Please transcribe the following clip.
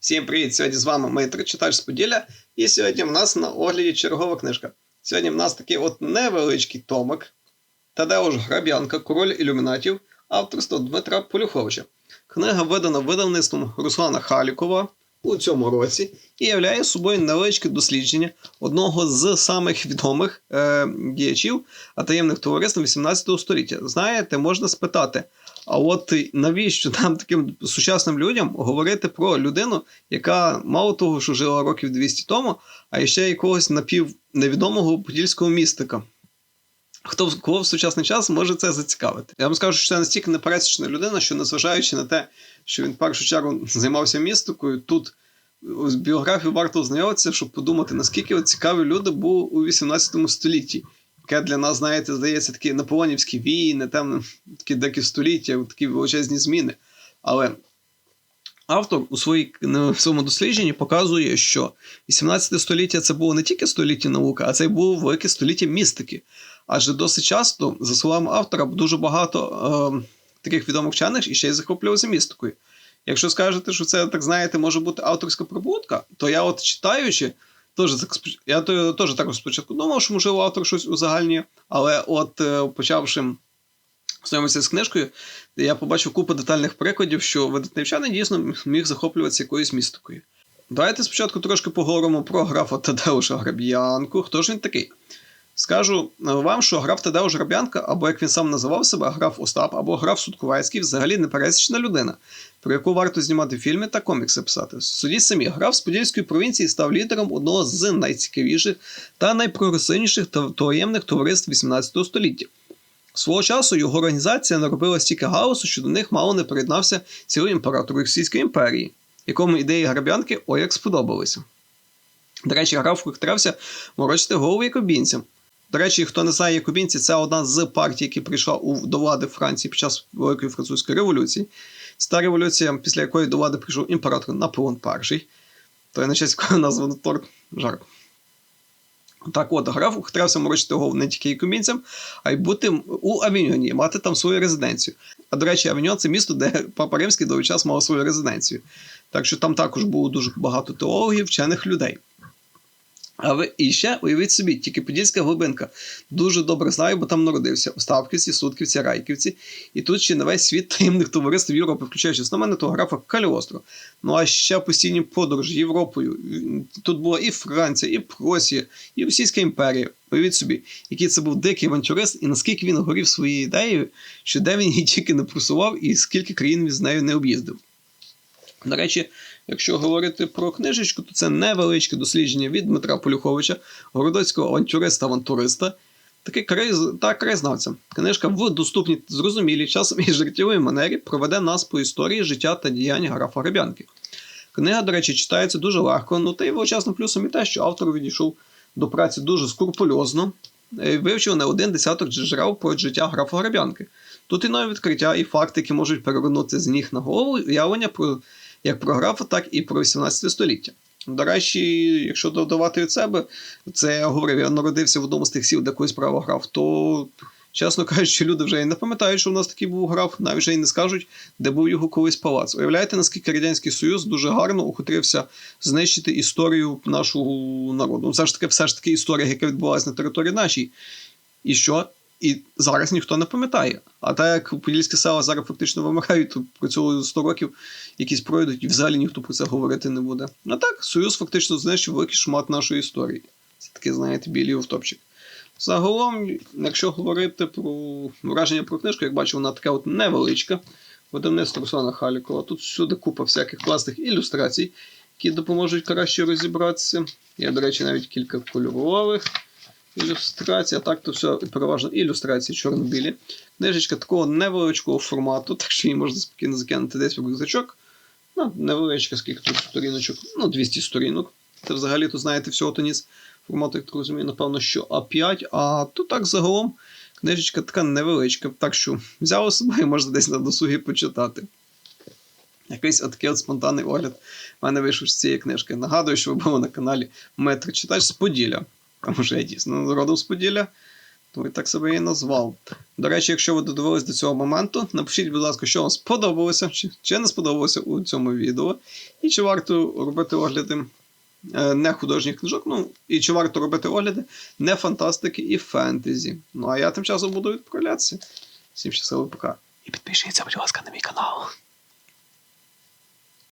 Всім привіт! Сьогодні з вами Митро, читач з Поділля, і сьогодні в нас на огляді чергова книжка. Сьогодні в нас такий от невеличкий томик Тадеуш Граб'янка, Король ілюмінатів, авторство Дмитра Полюховича. Книга видана видавництвом Руслана Халікова у цьому році і являє собою невеличке дослідження одного з самих відомих е, діячів а таємних товариств 18 століття. Знаєте, можна спитати. А от навіщо нам таким сучасним людям говорити про людину, яка мало того, що жила років 200 тому, а ще якогось напівневідомого подільського містика? Хто кого в сучасний час може це зацікавити? Я вам скажу, що це настільки непересічна людина, що незважаючи на те, що він в першу чергу займався містикою, тут з біографією варто ознайомитися, щоб подумати, наскільки цікаві люди були у 18 столітті яке для нас, знаєте, здається, такі наполонівські війни, там такі деякі століття, такі величезні зміни. Але автор у своїй, в своєму дослідженні показує, що 18 століття це було не тільки століття науки, а це було велике століття містики. Адже досить часто, за словами автора, дуже багато е, таких відомих вчених і ще й захоплювалися містикою. Якщо скажете, що це, так знаєте, може бути авторська прибутка, то я, от читаючи, Тож, я теж також спочатку думав, що можливо автор щось узагальнює, але от е, почавши знайомитися з книжкою, я побачив купу детальних прикладів, що видатневчанин дійсно міг захоплюватися якоюсь містикою. Давайте спочатку трошки поговоримо про графа Тадеуша Граб'янку. Хто ж він такий? Скажу вам, що граф Тадеуш Граб'янка, або як він сам називав себе, граф Остап, або граф Судковецький, взагалі непересічна людина, про яку варто знімати фільми та комікси писати. Судіть самі, граф з Подільської провінції став лідером одного з найцікавіших та найпрогресивніших таємних товариств 18 століття. Свого часу його організація наробила стільки гаусу, що до них мало не приєднався цілий імператор Російської імперії, якому ідеї граб'янки ой як сподобалися. До речі, граф вихтрався морочити голову якобінцям. До речі, хто не знає, якубінці це одна з партій, які прийшла у, до влади Франції під час Великої французької революції. Ста революція, після якої до влади прийшов імператор Наполеон І, то є на честь якого названо торт жарт. Так от, граф ухитрявся морочити голову не тільки якубінцям, а й бути у Авіньоні, мати там свою резиденцію. А до речі, Авіньон це місто, де Папа Римський довгий час мав свою резиденцію. Так що там також було дуже багато теологів, вчених людей. А ви і ще уявіть собі, тільки Подільська глибинка. Дуже добре знаю, бо там народився Оставківці, Сутківці, Райківці. І тут ще на весь світ таємних товариств Європи, включаючи на мене того графа Каліостро. Ну а ще постійні подорожі Європою. Тут була і Франція, і Просія, і Російська імперія. Уявіть собі, який це був дикий авантюрист, і наскільки він горів своєю ідеєю, що де він її тільки не просував, і скільки країн він з нею не об'їздив. До речі, якщо говорити про книжечку, то це невеличке дослідження від Дмитра Полюховича, городоцького авантюриста-авантуриста, такий край, та краєзнавця. Книжка в доступній, зрозумілій часом і життєвій манері проведе нас по історії життя та діянь графа Греб'янки. Книга, до речі, читається дуже легко, ну та й величезним плюсом і те, що автор відійшов до праці дуже скрупульозно, вивчив не один десяток джерел про життя графа Греб'янки. Тут і нові відкриття, і факти, які можуть перевернути з ніг на голову, уявлення про як про графа, так і про 18 століття. До речі, якщо додавати від себе, це я говорив, я народився в одному з тих сіл, де колись право граф, то, чесно кажучи, люди вже і не пам'ятають, що в нас такий був граф, навіть вже і не скажуть, де був його колись палац. Уявляєте, наскільки Радянський Союз дуже гарно ухотрився знищити історію нашого народу. Ну, все ж таки, все ж таки історія, яка відбулася на території нашій. І що? І зараз ніхто не пам'ятає. А так як подільські села зараз фактично вимирають, то про цього 100 років якісь пройдуть, і взагалі ніхто про це говорити не буде. А так, Союз фактично знищив великий шмат нашої історії. Це таке, знаєте, білий автопчик. Загалом, якщо говорити про враження про книжку, як бачу, вона така от невеличка. Видавництво Руслана Халікова. Тут всюди купа всяких класних ілюстрацій, які допоможуть краще розібратися. Є, до речі, навіть кілька кольорових. Ілюстрація, так, то все переважно ілюстрації чорно-білі. Книжечка такого невеличкого формату, так що її можна спокійно закинути десь в рюкзачок. Ну, невеличка, скільки тут сторіночок, ну, 200 сторінок. Це взагалі, тут, знаєте, всього то ніс формату, як розумію, напевно, що А5, а тут так загалом книжечка така невеличка. Так що взяв собою, можна десь на досугі почитати. Якийсь отакий от спонтанний огляд в мене вийшов з цієї книжки. Нагадую, що ви були на каналі Метр Читач з Поділля. Тому що я дійсно родом з Поділля. Тому і так себе і назвав. До речі, якщо ви додивились до цього моменту, напишіть, будь ласка, що вам сподобалося, чи, чи не сподобалося у цьому відео, і чи варто робити огляди е, не художніх книжок, ну і чи варто робити огляди не фантастики і фентезі. Ну а я тим часом буду відправлятися. Всім щасливо, пока. І підпишіться, будь ласка, на мій канал.